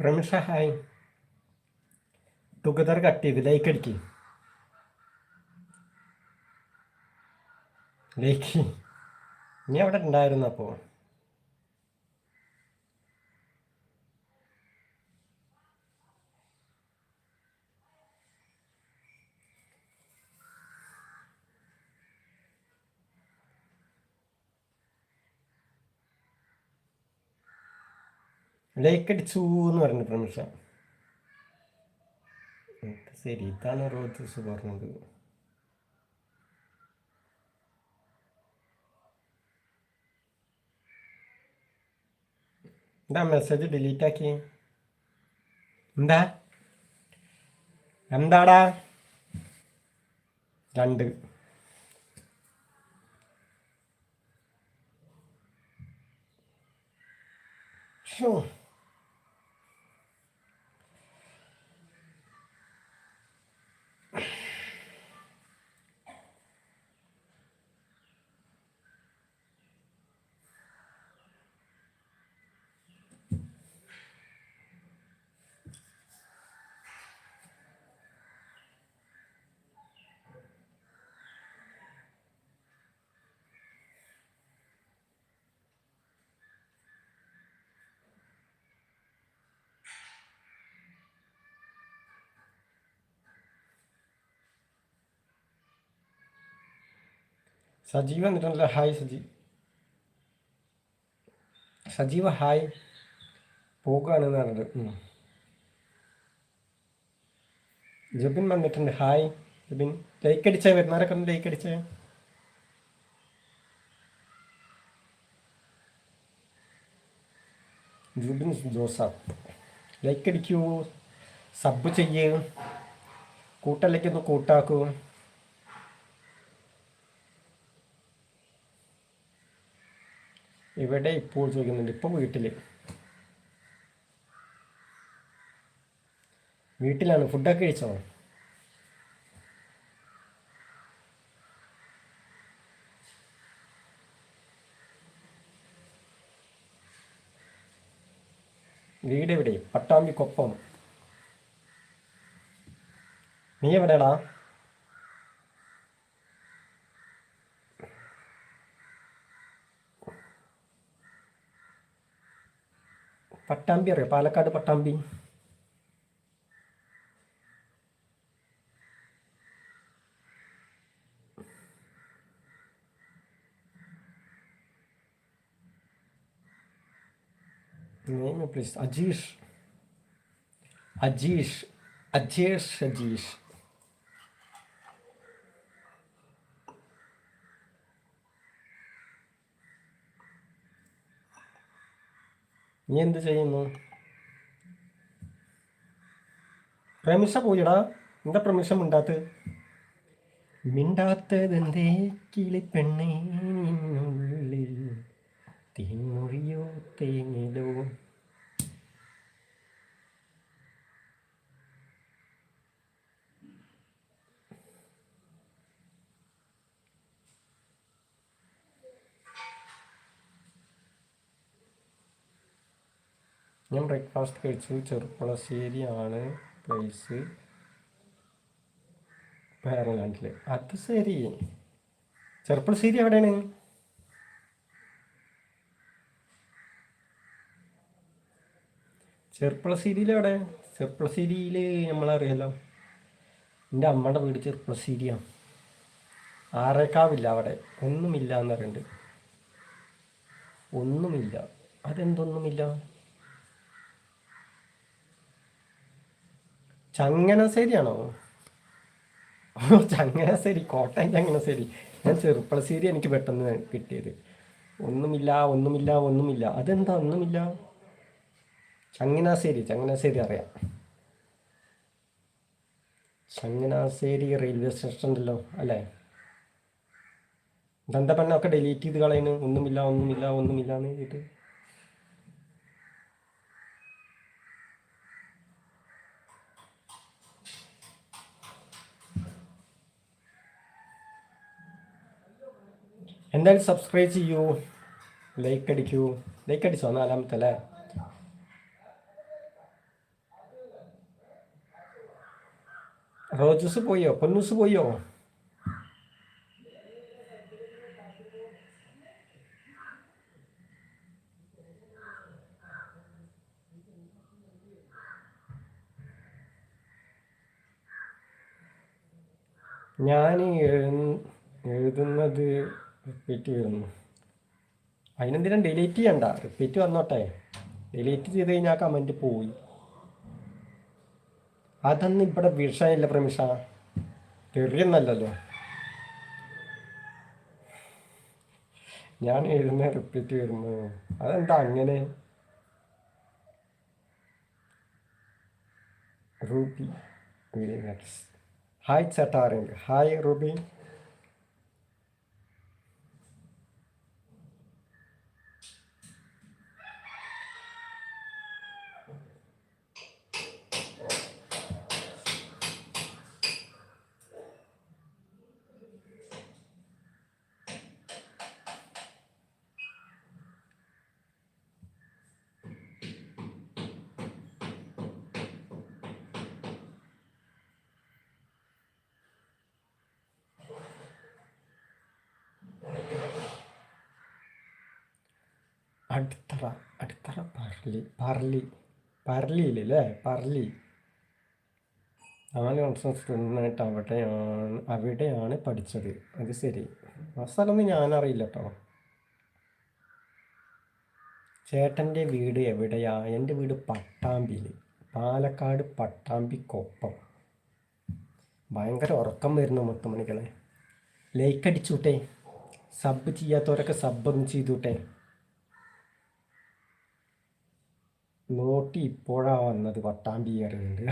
പ്രമിഷ hi. Together cut ചെയ്ത് like അടിക്ക്. Like നീ അവിടെ ഉണ്ടായിരുന്നു അപ്പോൾ ലൈക്ക് അടിച്ചു എന്ന് പറഞ്ഞു പ്രമിഷ ശരി ഇതാണ് റോജസ് പറഞ്ഞത്. എന്താ മെസ്സേജ് ഡിലീറ്റ് ആക്കി? എന്താ? എന്താടാ? രണ്ട്. ഷോ സജീവ് വന്നിട്ടുണ്ടല്ലോ ഹായ് സജീവ് സജീവ ഹായ് പോകുകയാണെന്ന് പറഞ്ഞത്. ഉം. ജബിൻ വന്നിട്ടുണ്ട്. ഹായ് ജബിൻ. ലൈക്ക് അടിച്ചേ വരുന്നവരൊക്കെ ഒന്ന് ലൈക്ക് അടിച്ചേ. ജുബിൻ ജോസഫ് ലൈക്ക് അടിക്കൂ സബ് ചെയ്യൂ കൂട്ടല്ലേക്കൊന്ന് കൂട്ടാക്കൂ. ഇവിടെ ഇപ്പോൾ ചോദിക്കുന്നുണ്ട്. ഇപ്പോൾ വീട്ടിൽ വീട്ടിലാണ്. ഫുഡൊക്കെ കഴിച്ചോ? വീട് എവിടെ പട്ടാമ്പിക്കൊപ്പം നീ എവിടെടാ? പട്ടാമ്പി അറിയോ? പാലക്കാട് പട്ടാമ്പി. പ്ലീസ് അജീഷ്. അജീഷ്. അജേഷ് അജീഷ്. നീ എന്ത് ചെയ്യുന്നു? പ്രമിഷ പോയിടാ. എന്താ പ്രമിഷ മിണ്ടാത്ത് മിണ്ടാത്തതെന്തേ കിളിപ്പെണ്ണേ നിന്നുള്ളിൽ? തീമുറിയോ തേങ്ങിലോ ഞാൻ ബ്രേക്ക്ഫാസ്റ്റ് കഴിച്ചത് ചെറുപ്പളശ്ശേരി ആണ് പ്ലേസ് പേരലാണ്ടിൽ അത് ശരി. ചെറുപ്പളശ്ശേരി എവിടെയാണ്? ചെറുപ്പളശ്ശേരിയിൽ എവിടെ? ചെറുപ്പളശ്ശേരിയിൽ നമ്മളറിയാലോ. എന്റെ അമ്മയുടെ വീട് ചെറുപ്പളശ്ശേരിയാണ് ആറേക്കാവില്ല അവിടെ. ഒന്നുമില്ല എന്ന് പറയുന്നുണ്ട്. ഒന്നുമില്ല. അതെന്തൊന്നുമില്ല? ചങ്ങനാശ്ശേരിയാണോ? ഓ ചങ്ങനാശ്ശേരി കോട്ടയം ചങ്ങനാശ്ശേരി. ഞാൻ ചെറുപ്പളശ്ശേരി എനിക്ക് പെട്ടെന്ന് കിട്ടിയത്. ഒന്നുമില്ല ഒന്നുമില്ല ഒന്നുമില്ല. അതെന്താ ഒന്നുമില്ല? ചങ്ങനാശ്ശേരി ചങ്ങനാശ്ശേരി അറിയാം. ചങ്ങനാശ്ശേരി റെയിൽവേ സ്റ്റേഷൻ ഉണ്ടല്ലോ അല്ലേ? ദന്തപ്പന്നൊക്കെ ഡിലീറ്റ് ചെയ്ത് കളയുന്നു ഒന്നുമില്ല ഒന്നുമില്ല ഒന്നുമില്ല എന്ന് എന്തായാലും സബ്സ്ക്രൈബ് ചെയ്യൂ ലൈക്ക് അടിക്കൂ ലൈക്ക് അടിച്ചു നാലാമത്തെ അല്ലേ റോജസ് പോയോ പൊന്നൂസ് പോയോ ഞാൻ എഴുതുന്നത് റിപ്പീറ്റ് വരുന്നു അതിനെന്തിനും ഡിലീറ്റ് ചെയ്യണ്ട? റിപ്പീറ്റ് വന്നോട്ടെ. ഡിലീറ്റ് ചെയ്ത് കഴിഞ്ഞാൽ കമന്റ് പോയി. അതൊന്നും ഇവിടെ വിഷയമില്ല പ്രമിഷ. തെറിയെന്നല്ലല്ലോ. ഞാൻ എഴുതുന്ന റിപ്പീറ്റ് വരുന്നു അതെന്താ അങ്ങനെ? റൂബി ഹായ് ചട്ടാറിങ് ഹായ് റൂബി അടിത്തറ അടിത്തറ പറലി പറലി പറലിയില്ലേ പറലി നാല് വർഷം സ്റ്റുഡന്റായിട്ട് അവിടെയാണ് അവിടെയാണ് പഠിച്ചത്. അത് ശരി. ആ സ്ഥലമൊന്നും ഞാനറിയില്ല കേട്ടോ ചേട്ടന്റെ വീട് എവിടെയാ? എന്റെ വീട് പട്ടാമ്പിയിൽ പാലക്കാട് പട്ടാമ്പി കൊപ്പം ഭയങ്കര ഉറക്കം വരുന്നു മൊത്തം മണികളെ ലൈക്ക് അടിച്ചൂട്ടെ. സബ് ചെയ്യാത്തവരൊക്കെ സബ് ഒന്ന് ചെയ്തൂട്ടെ. നോട്ടി ഇപ്പോഴാ വന്നത് പട്ടാമ്പി കയറുന്നുണ്ട്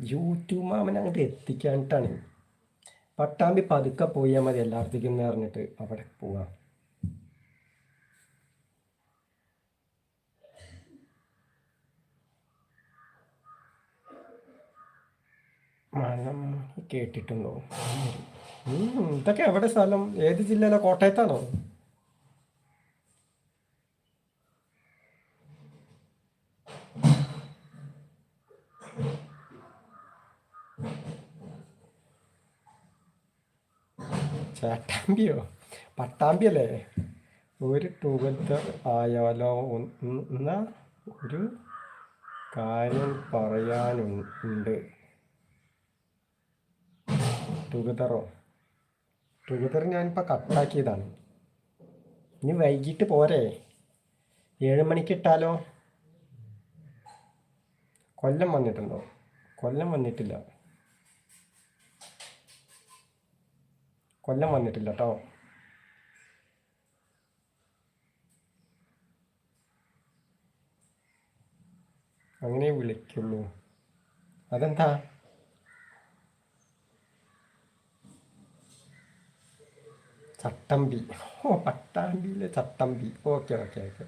യൂട്യൂബ് മാമൻ അങ്ങോട്ട് എത്തിക്കാനിട്ടാണ് പട്ടാമ്പി പതുക്കെ പോയാൽ മതി എല്ലായിടത്തേക്കും എന്ന് പറഞ്ഞിട്ട് അവിടെ പോവാം. മണം കേട്ടിട്ടുണ്ടോ? ഇതൊക്കെ എവിടെ സ്ഥലം? ഏത് ജില്ലയിലെ? കോട്ടയത്താണോ? ചേട്ടാമ്പിയോ? പട്ടാമ്പിയല്ലേ? ഒരു ടുഗദർ ആയാലോ എന്ന ഒരു കാര്യം പറയാനുണ്ട്. ടുഗതറോ ടുഗതർ ഞാനിപ്പോൾ കട്ടാക്കിയതാണ്. ഇനി വൈകിട്ട് പോരെ? ഏഴ് മണിക്ക് ഇട്ടാലോ? കൊല്ലം വന്നിട്ടുണ്ടോ? കൊല്ലം വന്നിട്ടില്ല. കൊല്ലം വന്നിട്ടില്ല കേട്ടോ അങ്ങനെ വിളിക്കുള്ളൂ. അതെന്താ? ചട്ടമ്പി. ഓ പട്ടാമ്പിയിലെ ചട്ടമ്പി. Okay okay okay.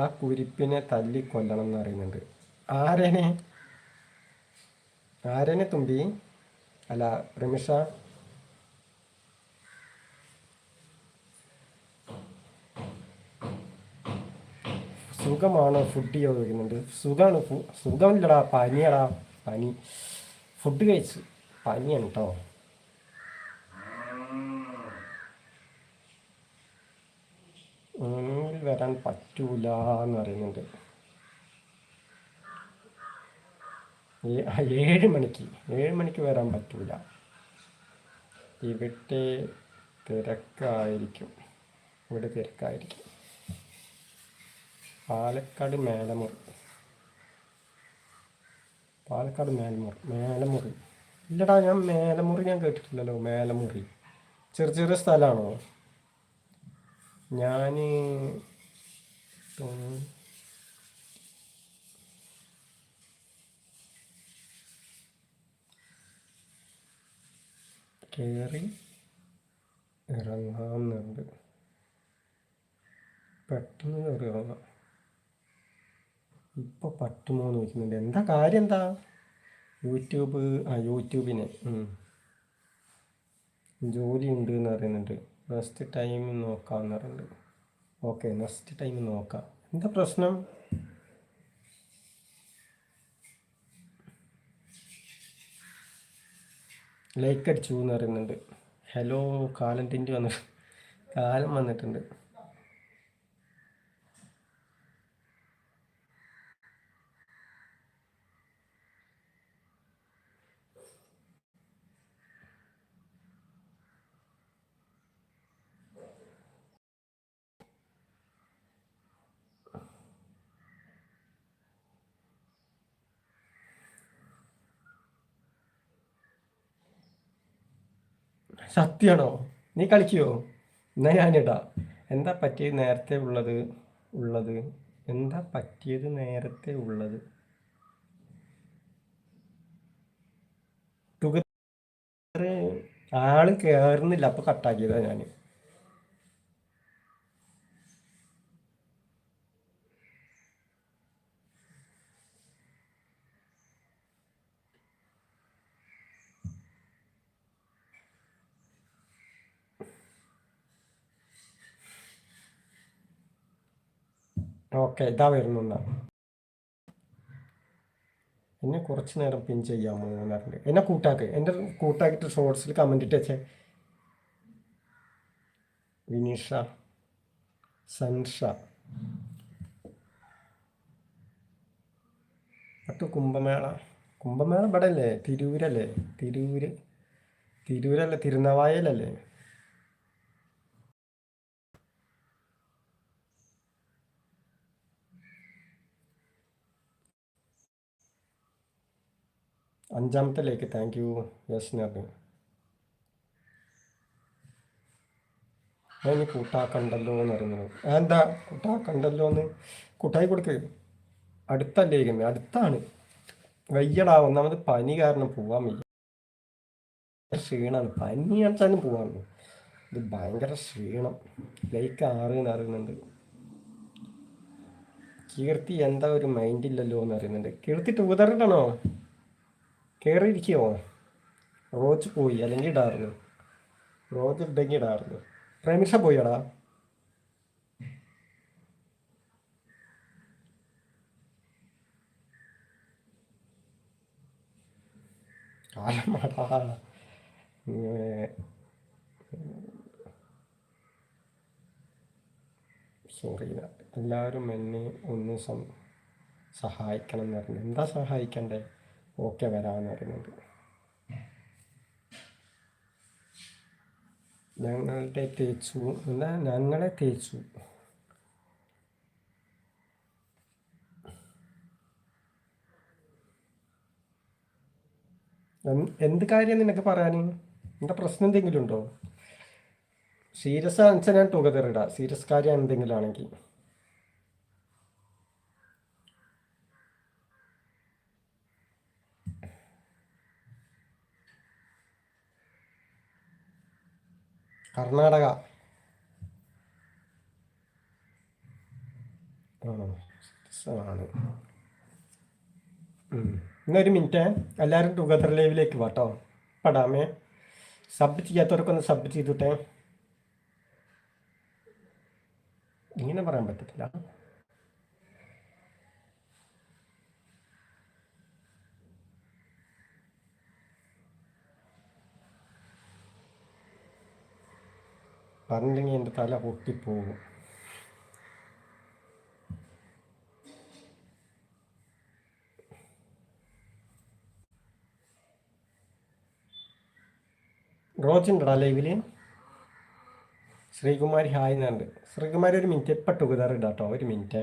ആ കുരിപ്പിനെ തല്ലി കൊല്ലണം എന്ന് പറയുന്നുണ്ട്. ആരനെ? ആരനെ തുമ്പി? അല്ല രമിഷ സുഖമാണോ ഫുഡ് ചോദിക്കുന്നുണ്ട്. സുഖമാണ് സുഖമില്ലടാ പനിയടാ പനി. ഫുഡ് കഴിച്ചു പനിയാണ് കേട്ടോ വരാൻ പറ്റൂല എന്ന് പറയുന്നുണ്ട് ഏഴ് മണിക്ക് ഏഴ് മണിക്ക് വരാൻ പറ്റൂല. ഇവിടെ തിരക്കായിരിക്കും. ഇവിടെ തിരക്കായിരിക്കും. പാലക്കാട് മേലമുറി. പാലക്കാട് മേലമുറി. മേലമുറി. ഇല്ലടാ ഞാൻ മേലമുറി ഞാൻ കേട്ടിട്ടില്ലല്ലോ. മേലമുറി. ചെറിയ ചെറിയ സ്ഥലമാണോ ഞാൻ കയറി ഇറങ്ങാമെന്നുണ്ട്. പെട്ടെന്ന് കയറി ഇറങ്ങാം. ഇപ്പോൾ എന്ന് ചോദിക്കുന്നുണ്ട്. എന്താ കാര്യം എന്താ? യൂട്യൂബ് ആ യൂട്യൂബിനെ. ജോലി ഉണ്ട് എന്ന് പറയുന്നുണ്ട്. നെക്സ്റ്റ് ടൈം നോക്കാമെന്ന് പറയുന്നുണ്ട്. ഓക്കെ നെക്സ്റ്റ് ടൈം നോക്കാം. എന്താ പ്രശ്നം? ലൈക്ക് അടിച്ചു എന്ന് പറയുന്നുണ്ട്. ഹലോ കാലം തിന്റെ വന്നിട്ട് കാലം വന്നിട്ടുണ്ട്. സത്യമാണോ നീ കളിക്കുവോ എന്നാ ഞാനിടാ എന്താ പറ്റിയത് നേരത്തെ ഉള്ളത് ഉള്ളത്? എന്താ പറ്റിയത് നേരത്തെ ഉള്ളത്? തുക ആൾ കേറുന്നില്ല. അപ്പൊ കട്ടാക്കിയതാ ഞാൻ ഓക്കെ ഇതാ വരുന്നുണ്ട്. എന്നെ കുറച്ച് നേരം പിൻ ചെയ്യാമോ എന്നറിഞ്ഞു എന്നെ കൂട്ടാക്ക്. എന്റെ കൂട്ടാക്കിയിട്ട് ഷോർട്സിൽ കമന്റ് വെച്ചേ. വിനീഷ സൻഷ. അത് കുംഭമേള. കുംഭമേള ഇവിടെ അല്ലേ തിരൂരല്ലേ? തിരൂര്. തിരൂരല്ലേ? തിരുനവായലല്ലേ അഞ്ചാമത്തെ ലേക്ക് താങ്ക് യു യെസ് പറഞ്ഞു ഞാൻ കൂട്ടാക്കണ്ടല്ലോ എന്ന് പറയുന്നത് എന്താ കൂട്ടാക്കണ്ടല്ലോ എന്ന് കൂട്ടായി കൊടുക്ക്. അടുത്തല്ലേ ഇരിക്കുന്നത് അടുത്താണ്. വയ്യടാ ഒന്നാമത് പനി കാരണം പോവാൻ വയ്യ. ക്ഷീണാണ്. പനി അടിച്ചാലും പോവാൻ ഇത് ഭയങ്കര ക്ഷീണം. ലൈക്ക് ആറ് അറിയുന്നുണ്ട് കീർത്തി എന്താ ഒരു മൈൻഡ് ഇല്ലല്ലോ എന്ന് അറിയുന്നുണ്ട് കീർത്തി ടൂതറിട്ടാണോ കയറിയിരിക്കുമോ റോജ് പോയി അല്ലെങ്കിൽ ഇടാറുന്നു റോജ് ഉണ്ടെങ്കിൽ ഇടാറുന്നു പ്രേമിഷ പോയടാ. കാലമാടാ. സോറി എല്ലാവരും എന്നെ ഒന്ന് സഹായിക്കണം എന്ന് പറഞ്ഞു. എന്താ സഹായിക്കണ്ടേ? ഓക്കെ വരാമെന്ന് പറയുന്നത് ഞങ്ങളുടെ തേച്ചു എന്താ ഞങ്ങളെ തേച്ചു. എന്ത് കാര്യം നിനക്ക് പറയാൻ? എന്താ പ്രശ്നം എന്തെങ്കിലും ഉണ്ടോ? സീരിയസ് ആണെന്ന് ഞാൻ തുക തരിടാം. സീരിയസ് കാര്യം എന്തെങ്കിലും ആണെങ്കിൽ. കർണാടക. ഇന്നൊരു മിനിറ്റ്. എല്ലാവരും ടുഗദർ ലൈവിലേക്ക് വാട്ടോ പടാമേ. സബ് ചെയ്യാത്തവർക്കൊന്ന് സബ് ചെയ്തിട്ടെ. ഇങ്ങനെ പറയാൻ പറ്റത്തില്ല. പറഞ്ഞില്ലെങ്കിൽ എന്റെ തല പൊട്ടിപ്പോകും. റോജുണ്ടടാ ലൈവിൽ ശ്രീകുമാരി ഹായ് എന്നുണ്ട് ശ്രീകുമാരി ഒരു മിനിറ്റ് എപ്പോൾ ടുഗദർ ഇടാട്ടോ ഒരു മിനിറ്റ്